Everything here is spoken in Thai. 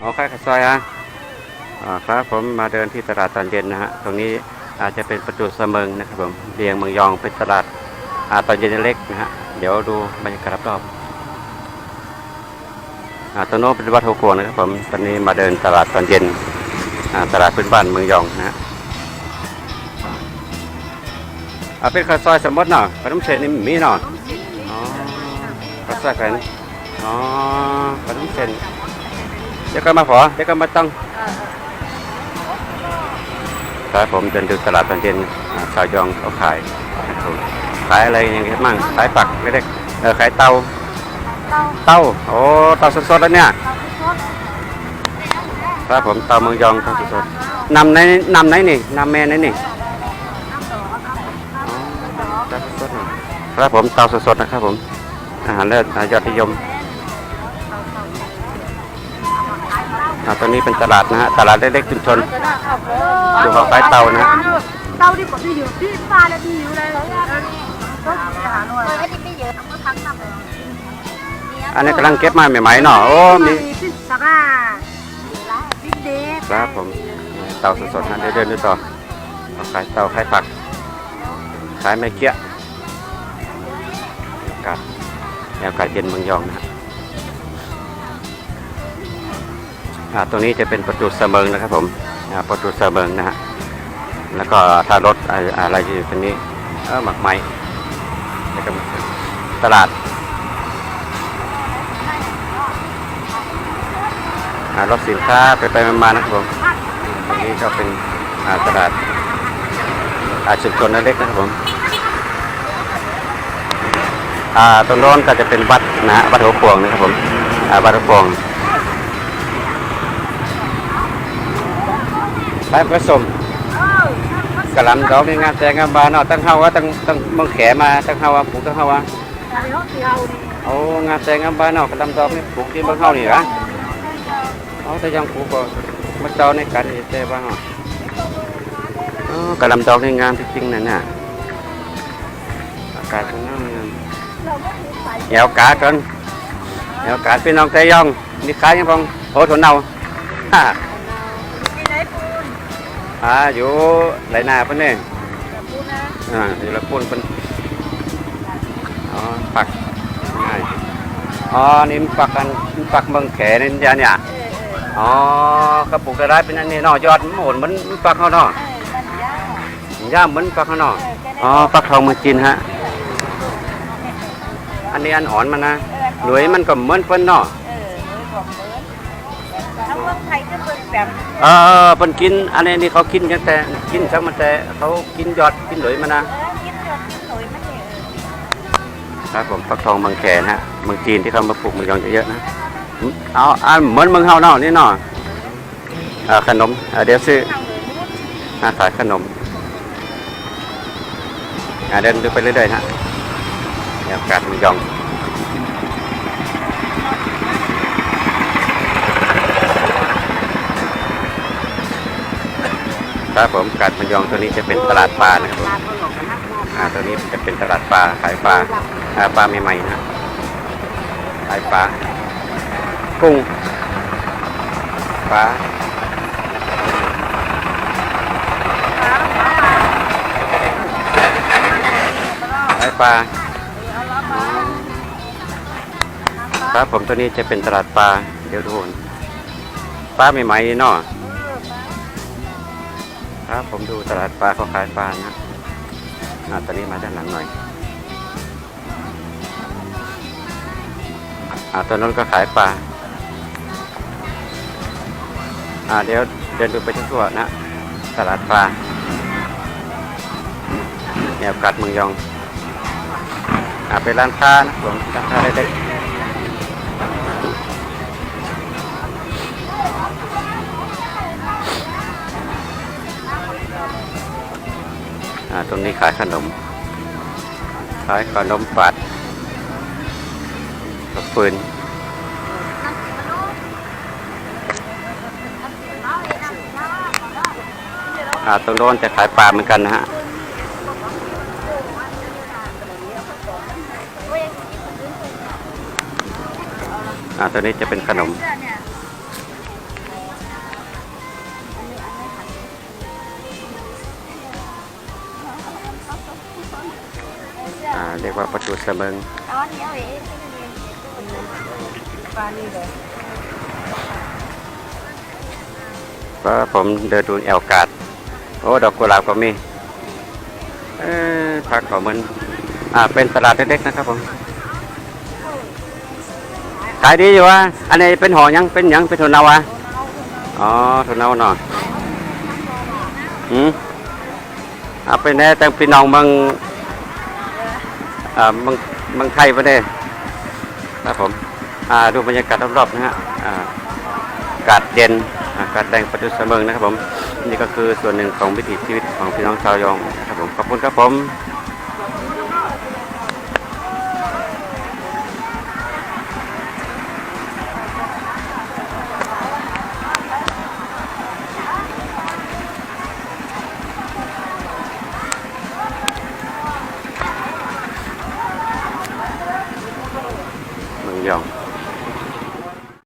อ๋อค่ายข้าวซอยฮะอ๋อครับผมมาเดินที่ตลาดตอนเย็นนะฮะตรงนี้อาจจะเป็นประตูเสมิงนะครับผมเรียงเมืองยองเป็นตลาดอ่าตอนเย็นเล็กนะฮะเดี๋ยวดูบรรยากาศรอบๆอ่าตรงโน้นเป็นวัดโฮกวงนะครับผมตอนนี้มาเดินตลาดตอนเย็นอ่าตลาดพื้นบ้านเมืองยองนะฮะอ่าเป็นข้าวซอยสมมติเนาะขนมเส้นนี่มีเนาะอ๋อข้าวซอยกันอ๋อขนมเส้นเดี๋ยวก็มาขอเดี๋ยวก็มาต้องครับผมเดินดูตลาดตอนเย็นอ่าชาวยองเขาขายนะครับผมขายอะไรอย่างเงี้ยมั่งขายปักเล็กๆเออขายเตาเต้าเต้าโอ้เตาสดๆแล้วเนี่ยเต้าที่สดครับผมเตาเมืองยองเตาสดๆนำไหนนำไหนนี่นำแม่ไหนนี่น้ำดอกครับอ๋อเตาสดๆนี่ครับผมเตาสดๆนะครับผมอาหารเลิศอ่ายอดนิยม อ่าตรงนี้เป็นตลาดนะฮะตลาดเล็กๆชุมชนจะน่าขับเลยดูของขายเตานะ เต้าที่กดที่อยู่ที่ฟ้าและที่อยู่เลยก็หาหน่อยไม่ได้ไปเยอะเอามาทั้งนำเลยอันนี้กำลังเก็บมาใหม่ๆเนาะโอ้มีพิซซ่าบิ๊กเดทครับผมเตาสดๆนะเดี๋ยวเดินดูต่อเอาขายเตาขายผัก ขายไม่เกี้ยอากาศแนวอากาศเย็นเมืองยองนะฮะ ตรงนี้จะเป็นประตูเสมิงนะครับผมประตูเสมิงนะฮะแล้วก็ถ้ารถอะไรอยู่ตรงนี้เออหมักไม้แล้วก็ตลาดรถสินค้าไปไปมานะครับผมตรงนี้ก็เป็นตลาดอาชุมชนเล็กนะครับผมตรงโน้นก็จะเป็นวัดนะฮะวัดหัวพวงนะครับผมวัดหัวพวง ไปผสมกระหลำดอกนี่งานแต่งงานบานเนาะตั้งเฮาว่าตั้งตั้งเมืองแขมาตั้งเฮาว่าปลูกตั้งเฮาว่าโอ้งานแต่งงานบานเนาะกระหลำดอกนี่ปลูกที่เมืองเฮานี่ละเอาแต่ยังกูกก็มาเจ้าในการเตะบ้างอะอ๋อกระลำดอกในงามจริงๆนั่นน่ะอากาศก็งามงามแยวกากันแยวกาพี่น้องใจยยองนี่ขายยังพงโอ้ทนเอาฮ่า อ่าอยู่ไหลนาเพิ่นนี่อ่าอยู่ละปุ่นเพิ่นอ๋อปักง่ายอ๋อนี่มันปักกันมันปักเมืองแขนี่ยาเนี่ยอ๋อกระปุกกระได้เป็นอันนี้เนาะยอดมันโหนเหมือนปักเขาเนาะย่ามเหมือนปักเขาเนาะอ๋อปักทองเมืองจีนฮะอันนี้อันอ่อนมันนะหน่วยมันก็เหมือนเพิ่นเนาะ ป็นแบบเออเพิ่นกิน อันนี้นี่เขากินกันแต่กินซักมันแต่เขากินยอดกินหน่วยมันนะเออกินเดือดกินหน่อยมันเนี่ยครับผมปักทองเมืองแขนฮะเมืองจีนที่เขามาปลูกเมืองยองเยอะๆนะเอาอันเหมือนเมืองเฮาเนาะนี่เนาะอ่าขนมอ่าเดี๋ยวซื้ออาขายขนมอ่าเดินดูไปเรื่อยๆฮะบรรยากาศมันยอง ครับผมกาดมยองตัวนี้จะเป็นตลาดปลานะครับผมอ่าตัวนี้จะเป็นตลาดปลาขายปลาอ่าปลาใหม่ๆนะฮะขายปลากุ้งปลาขายปลาครับผมตัวนี้จะเป็นตลาดปลาเดี๋ยวดูก่อนปลาใหม่ๆเนาะ ครับผมดูตลาดปลาเขาขายปลานะอาตอนนี้มาด้านหลังหน่อยอ่าตอนนั้นก็ขายปลาอ่าเดี๋ยวเดินดูไปทั่วๆนะ ตลาดปลาแนวกัดเมืองยองอ่าเป็นร้านค้านะผมร้านค้าเล็กๆ ตรงนี้ขายขนม ขายขนมปัดกับปืนอ่าตรงโน้นจะขายปลาเหมือนกันนะฮะอ่าตัวนี้จะเป็นขนม เรียกว่าประตูเสมิงอ๋อเดี๋ยวเอ๋ปลานี่เลยก็ผมเดินดูแอลกาดโอ้ ดอกกุหลาบก็มีเออพักขาเหมือนอ่า เป็นตลาดเล็กๆนะครับผม ขายดีอยู่วะอันนี้เป็นหอยัง เป็นยัง เป็นถั่วเนาวะอ๋อถั่วเนาเนาะอืมเอาไปแน่แต่พี่น้องเมือง อ่าเมืองเมืองไทยปะเด้ครับผมอ่าดูบรรยากาศรอบๆนะฮะอ่าอากาศเย็นอากาศแดงประดุษเสมิงนะครับผมนี่ก็คือส่วนหนึ่งของวิถีชีวิตของพี่น้องชาวยองนะครับผมขอบคุณครับผม